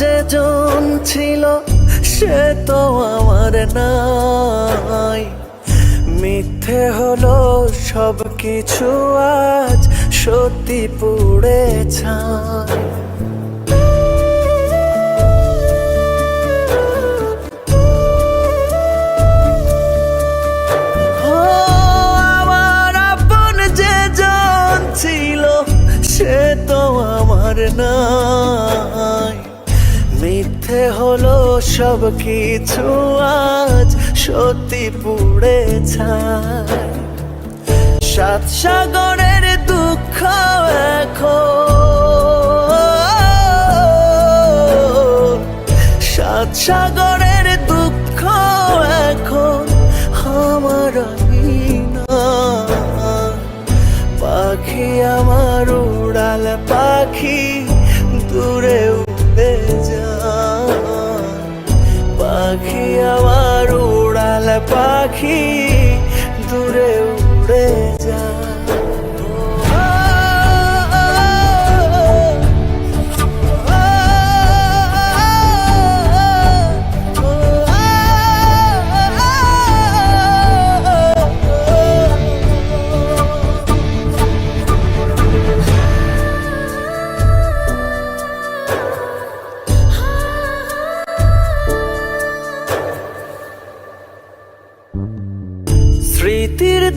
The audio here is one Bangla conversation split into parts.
যে জন ছিল, সে তো আমার নাই। মিথ্যে হলো সব কিছু আজ, সত্যি পুড়ে ছাই। সব কিছু আজ সত্যি পুড়ে সাত সাগরের দুঃখ এখন। সাত সাগরের দুঃখ এখন আমার পাখি আমার উড়াল, পাখি দূরে পাখি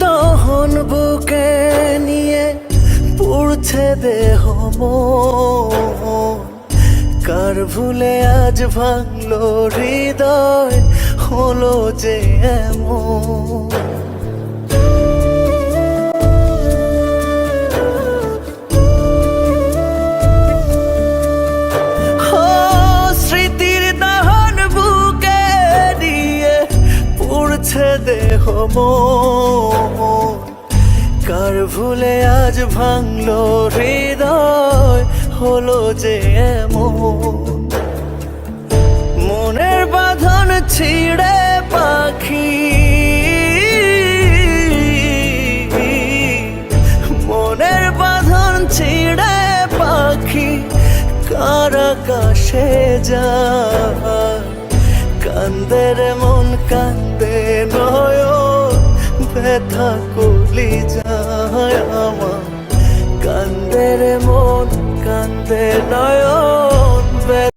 দহন বুকে নিয়ে পুড়ছে দেহ। কার ভুলে আজ ভাঙলো হৃদয় হলো যে এমন দেহ মন। ভুলে আজ ভাঙলো হৃদয়, হলো যে এমন। মনের বাঁধন ছিঁড়ে পাখি। মনের বাঁধন ছিঁড়ে পাখি, কার আকাশে যায়। কান্দের মন কান্দে নয় ব্যথা কলি যায় আমার। কান্দের মন কান্দে নয়